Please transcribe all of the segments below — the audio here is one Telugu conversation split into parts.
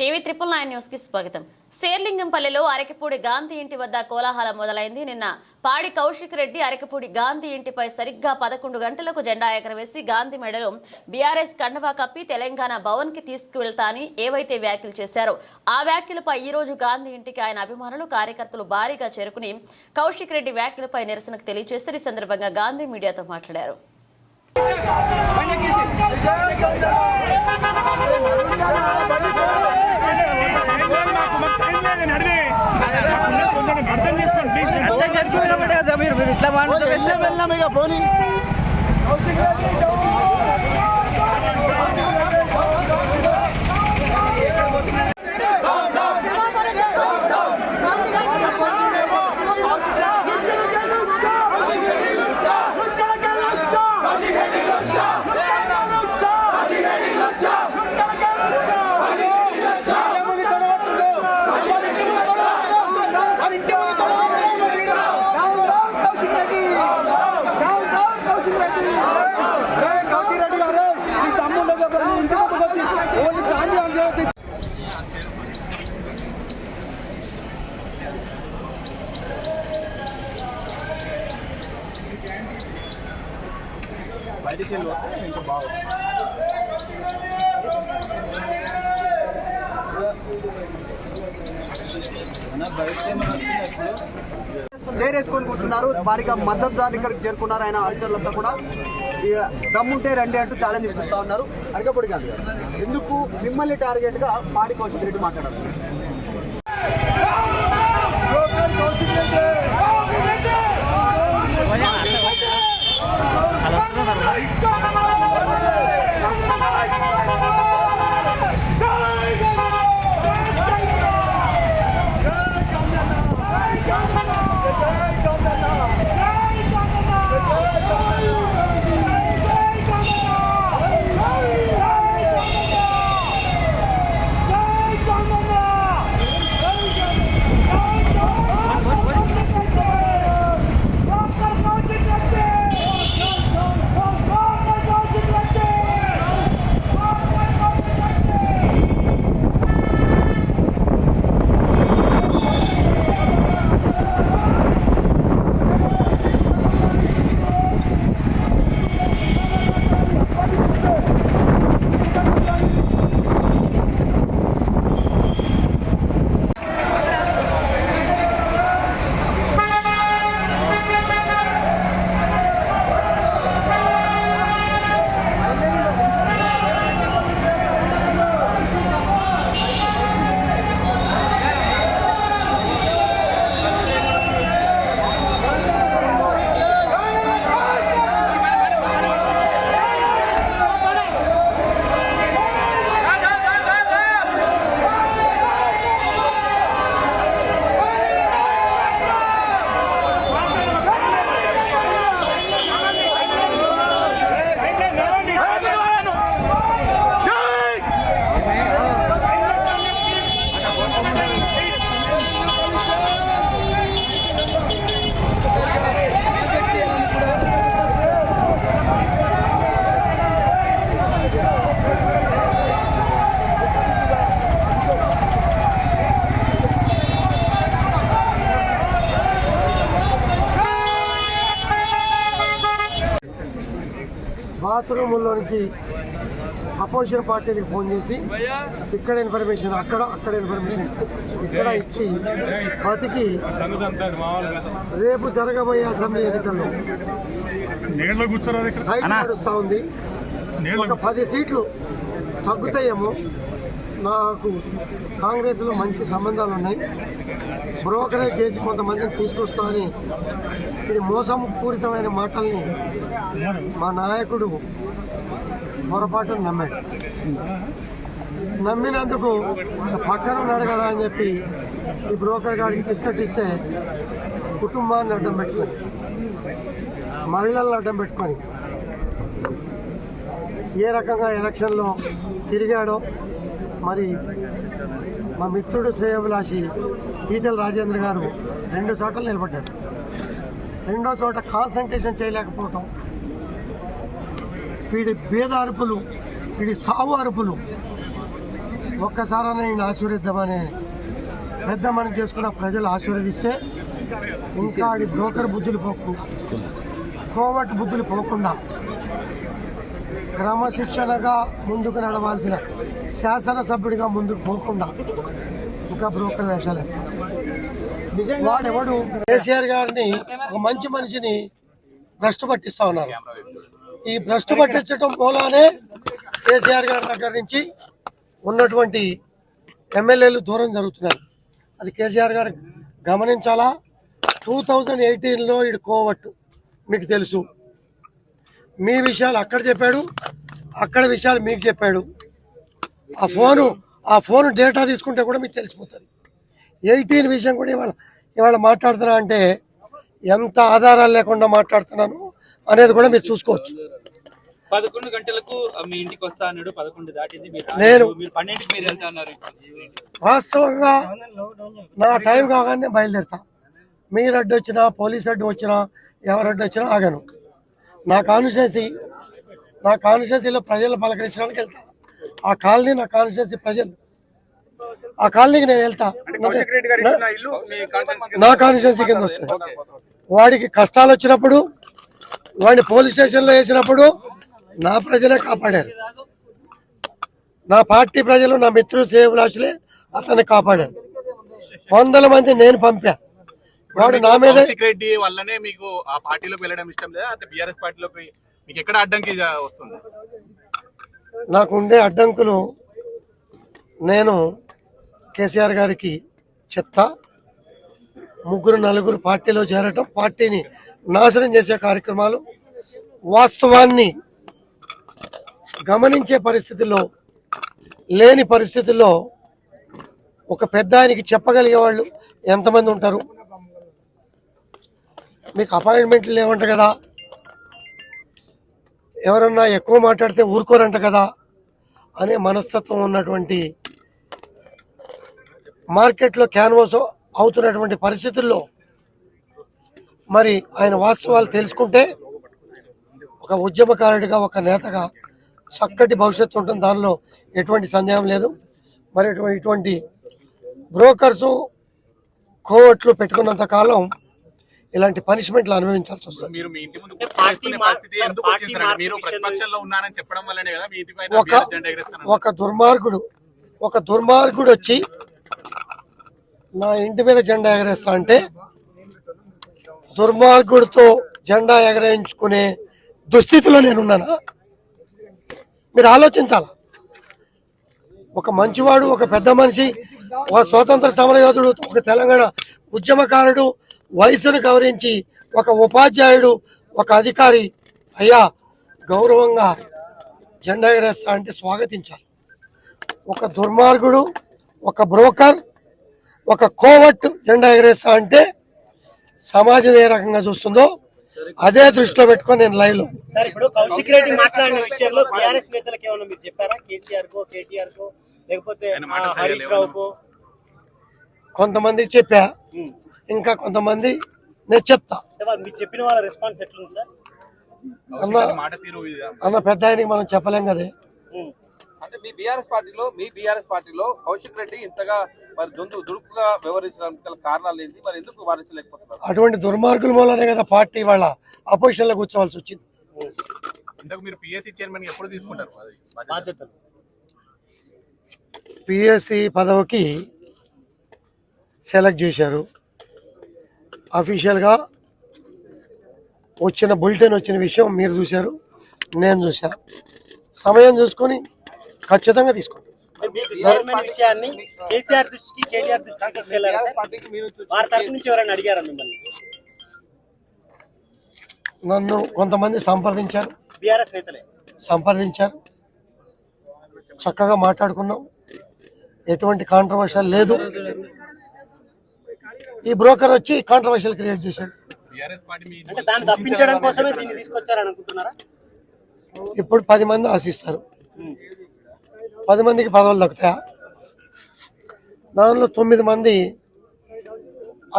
టీవీ ట్రిపుల్ నైన్ న్యూస్కి స్వాగతం. శేర్లింగంపల్లిలో అరకిపూడి గాంధీ ఇంటి వద్ద కోలాహలం మొదలైంది. నిన్న పాడి కౌశిక్ రెడ్డి అరకిపూడి గాంధీ ఇంటిపై సరిగ్గా పదకొండు గంటలకు జెండా ఎగరవేసి గాంధీ మెడలో బీఆర్ఎస్ కండవా కప్పి తెలంగాణ భవన్కి తీసుకువెళ్తా అని ఏవైతే వ్యాఖ్యలు చేశారో ఆ వ్యాఖ్యలపై ఈ రోజు గాంధీ ఇంటికి ఆయన అభిమానులు కార్యకర్తలు భారీగా చేరుకుని కౌశిక్ రెడ్డి వ్యాఖ్యలపై నిరసనకు తెలియజేస్తారు ఈ సందర్భంగా గాంధీ మీడియాతో మాట్లాడారు. అర్థం చేసుకోవాలి కాబట్టి కదా మీరు మీరు ఇట్లా మాట్లాడుతూ వెళ్ళాం ఇక పోనీ ఇంటి ముందు తొడగొట్టుండు. వాడి ఇంటి ముందు తొడగొట్టుండు. వాడి ఇంటి ముందు తొడగొట్టుండు. జై కౌశిక్ రెడ్డి గారు. ఈ తమ్ముడు దగ్గర మీ ఇంటి ముందుకు వచ్చి ఓన్లీ గాంధీ అని చెప్పి చేరేసుకొని కూర్చున్నారు. భారీగా మద్దతు దాని ఇక్కడికి చేరుకున్నారు. ఆయన అనుచరులంతా కూడా. ఇక దమ్ముంటే రండి అంటూ ఛాలెంజ్ విసురుతా ఉన్నారు. అరకపొడి గాంధీ గారు ఎందుకు? మిమ్మల్ని టార్గెట్గా పాడి కౌశిక్ రెడ్డి మాట్లాడారు. いんだろう。బాత్రూముల్లో నుంచి అపోజిషన్ పార్టీకి ఫోన్ చేసి ఇక్కడ ఇన్ఫర్మేషన్ అక్కడ అక్కడ ఇన్ఫర్మేషన్ ఇక్కడ ఇచ్చి బతికి రేపు జరగబోయే అసెంబ్లీ ఎన్నికల్లో నడుస్తూ ఉంది. ఒక పది సీట్లు తగ్గుతాయేమో. నాకు కాంగ్రెస్లో మంచి సంబంధాలు ఉన్నాయి. బ్రోకరేజ్ చేసి కొంతమందిని తీసుకొస్తామని ఇది మోసం పూరితమైన మాటల్ని మా నాయకుడు పొరపాటు నమ్మాడు. నమ్మినందుకు పక్కన ఉన్నాడు కదా అని చెప్పి ఈ బ్రోకర్ గారికి టికెట్ ఇస్తే కుటుంబాన్ని అడ్డం పెట్టుకొని మహిళలను అడ్డం పెట్టుకొని ఏ రకంగా ఎలక్షన్లో తిరిగాడో మరి మా మిత్రుడు శ్రేయభిలాషి ఈటల రాజేంద్ర గారు రెండు చోట్ల నిలబడ్డారు. రెండో చోట కాన్సన్ట్రేషన్ చేయలేకపోవటం వీడి భేద అరుపులు వీడి సావు అరుపులు ఒక్కసారైనా ఈయన ఆశీర్వదిద్దామని పెద్ద మనం చేసుకున్న ప్రజలు ఆశీర్వదిస్తే ఇంకా ఆడి బ్రోకర్ బుద్ధులు పోకు కోవట్ బుద్ధులు పోకుండా క్రమశిక్షణగా ముందుకు నడవాల్సిన శాసనసభ్యుడిగా ముందుకు పోకుండా ఇంకా బ్రోకర్ వేషాలు వేస్తాడు వాడెవడు కేసీఆర్ గారిని ఒక మంచి మనిషిని భ్రష్టు పట్టిస్తా ఉన్నారు. ఈ భ్రష్టు పట్టించడం మూలానే కేసీఆర్ గారి దగ్గర నుంచి ఉన్నటువంటి ఎమ్మెల్యేలు దూరం జరుగుతున్నారు. అది కేసీఆర్ గారు గమనించాలా? టూ థౌజండ్ ఎయిటీన్లో ఇడు కోవట్టు మీకు తెలుసు. మీ విషయాలు అక్కడ చెప్పాడు అక్కడ విషయాలు మీకు చెప్పాడు. ఆ ఫోను ఆ ఫోన్ డేటా తీసుకుంటే కూడా మీకు తెలిసిపోతుంది. ఎయిటీన్ విషయం కూడా ఇవాళ ఇవాళ మాట్లాడుతున్నా అంటే ఎంత ఆధారాలు లేకుండా మాట్లాడుతున్నాను అనేది కూడా మీరు చూసుకోవచ్చు. పదకొండు గంటలకు మీ ఇంటికి వస్తా అన్నాడు పదకొండు దాటింది నేను- రాలేదు. మీరు పన్నెండుకి మీరు వెళ్తా అన్నారు. వాస్తవంగా నా టైం కాగానే బయలుదేరుతా. మీరు అడ్డు వచ్చినా పోలీస్ అడ్డు వచ్చినా ఎవరు అడ్డు వచ్చినా ఆగాను. నా కాన్స్టిట్యున్సీ నా కాన్స్టిట్యున్సీలో ప్రజలు పలకరించడానికి వెళ్తా. ఆ కాలనీ నా కాన్స్టిట్యున్సీ ప్రజలు. ఆ కాలనీకి నేను వెళ్తా. నా కాన్స్టిట్యున్సీ కింద వస్తుంది. వాడికి కష్టాలు వచ్చినప్పుడు వాడిని పోలీస్ స్టేషన్లో వేసినప్పుడు నా ప్రజలే కాపాడారు. నా పార్టీ ప్రజలు నా మిత్రులు సేవలాసులే అతన్ని కాపాడారు. వందల మంది నేను పంపా. వాడు నా మీద రెడ్డి వల్లనే మీకు ఆ పార్టీలోకి వెళ్ళడం ఇష్టం లేదా? అంటే బీఆర్ఎస్ పార్టీలోకి మీకు ఎక్కడ అడ్డంకి వస్తుంది? నాకు ఉండే అడ్డంకులు నేను కేసీఆర్ గారికి చెప్తా. ముగ్గురు నలుగురు పార్టీలో చేరటం పార్టీని నాశనం చేసే కార్యక్రమాలు వాస్తవాన్ని గమనించే పరిస్థితుల్లో లేని పరిస్థితుల్లో ఒక పెద్ద ఆయనకి చెప్పగలిగే వాళ్ళు ఎంతమంది ఉంటారు? మీకు అపాయింట్మెంట్లు లేవంట కదా. ఎవరన్నా ఎక్కువ మాట్లాడితే ఊరుకోరంట కదా అనే మనస్తత్వం ఉన్నటువంటి మార్కెట్లో క్యాన్వాస్ అవుతున్నటువంటి పరిస్థితుల్లో మరి ఆయన వాస్తవాలు తెలుసుకుంటే ఒక ఉద్యమకారుడిగా ఒక నేతగా చక్కటి భవిష్యత్తు ఉంటుంది. దానిలో ఎటువంటి సందేహం లేదు. మరి ఇటువంటి ఇటువంటి బ్రోకర్సు కోవట్లు పెట్టుకున్నంత కాలం ఇలాంటి పనిష్మెంట్లు అనుభవించాల్సి వస్తుంది. ఒక దుర్మార్గుడు ఒక దుర్మార్గుడు వచ్చి నా ఇంటి మీద జెండా ఎగరేస్తా అంటే దుర్మార్గుడితో జెండా ఎగరేయించుకునే దుస్థితిలో నేనున్నానా? మీరు ఆలోచించాల? ఒక మంచివాడు ఒక పెద్ద మనిషి ఒక స్వాతంత్ర సమరయోధుడు ఒక తెలంగాణ ఉద్యమకారుడు వయసును గౌరవించి ఒక ఉపాధ్యాయుడు ఒక అధికారి అయ్యా గౌరవంగా జెండా ఎగరేస్తా అంటే స్వాగతించాలి. ఒక దుర్మార్గుడు ఒక బ్రోకర్ ఒక కోవట్ జెండా ఎగరేస్తా అంటే సమాజం ఏ రకంగా చూస్తుందో అదే దృష్టిలో పెట్టుకొని నేను లైవ్లో సార్ ఇప్పుడు కౌశిక్ రెడ్డి మాట్లాడిన విషయంలో టీఆర్ఎస్ నేతలకు ఏమైనా మీరు చెప్పారా? కేసీఆర్ కో కేటీఆర్ కో లేకపోతే ఆయన మాట ఆ, హరీష్ సరిగా రావుకో కొంతమందికి చెప్పా. ఇంకా కొంతమంది నేను చెప్తా. చెప్పిన వాళ్ళ రెస్పాన్స్ ఎట్లుంది సార్? అన్న మాట తీరు ఇది. అన్న పెద్ద ఆయనకి మనం చెప్పలేం కదే. అంటే మీ బీఆర్ఎస్ పార్టీలో మీ బీఆర్ఎస్ పార్టీలో కౌశిక్ రెడ్డి ఇంతగా మరి దుందు దురుకుగా వ్యవహరించడానికి గల కారణాలు ఏంటి? మరి ఎందుకు వారించలేకపోతున్నారు? అటువంటి దుర్మార్గుల మూలనే కదా పార్టీ వాళ్ళ అపోజిషన్లో కూర్చోవాల్సి వచ్చింది. ఇంతకు మీరు పిఎస్సి చైర్మన్ ఎప్పుడు తీసుకుంటారు. బాధ్యతలు. పిఎస్సి పదవికి సెలెక్ట్ చేశారు. అఫీషియల్గా వచ్చిన బులెటిన్ వచ్చిన విషయం మీరు చూశారు నేను చూసా సమయం చూసుకొని ఖచ్చితంగా మిమ్మల్ని? నన్ను కొంతమంది సంప్రదించారు. సంప్రదించారు. చక్కగా మాట్లాడుకున్నాం. ఎటువంటి కాంట్రవర్షియల్ లేదు. ఈ బ్రోకర్ వచ్చి కాంట్రవర్షియల్ క్రియేట్ చేశాడు. బీఆర్ఎస్ పార్టీ మీ అంటే దాన్ని తప్పించడం కోసమే దీన్ని తీసుకొచ్చారని అనుకుంటున్నారా? ఇప్పుడు పది మంది ఆశిస్తారు. పది మందికి పదవులు దక్కుతాయా? దానిలో తొమ్మిది మంది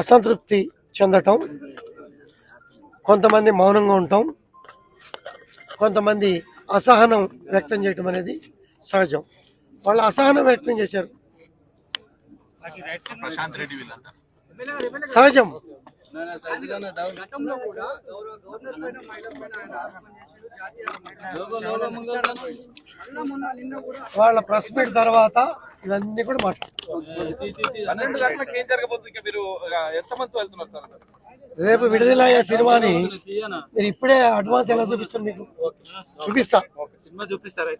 అసంతృప్తి చెందటం కొంతమంది మౌనంగా ఉండటం కొంతమంది అసహనం వ్యక్తం చేయటం అనేది సహజం. వాళ్ళు అసహనం వ్యక్తం చేశారు. ప్రశాంత్ రెడ్డి వీళ్ళంతా. సహజం. వాళ్ళ ప్రెస్ మీట్ తర్వాత ఇవన్నీ కూడా మాట్లాడు. పన్నెండు గంటలకు ఏం జరగబోతుంది? ఇంకా మీరు ఆ, ఎంతమంది వెళ్తున్నారు సార్? రేపు విడుదలయ్యే సినిమాని మీరు ఇప్పుడే అడ్వాన్స్ ఎలా చూపించండి మీకు? చూపిస్తా. సినిమా చూపిస్తారు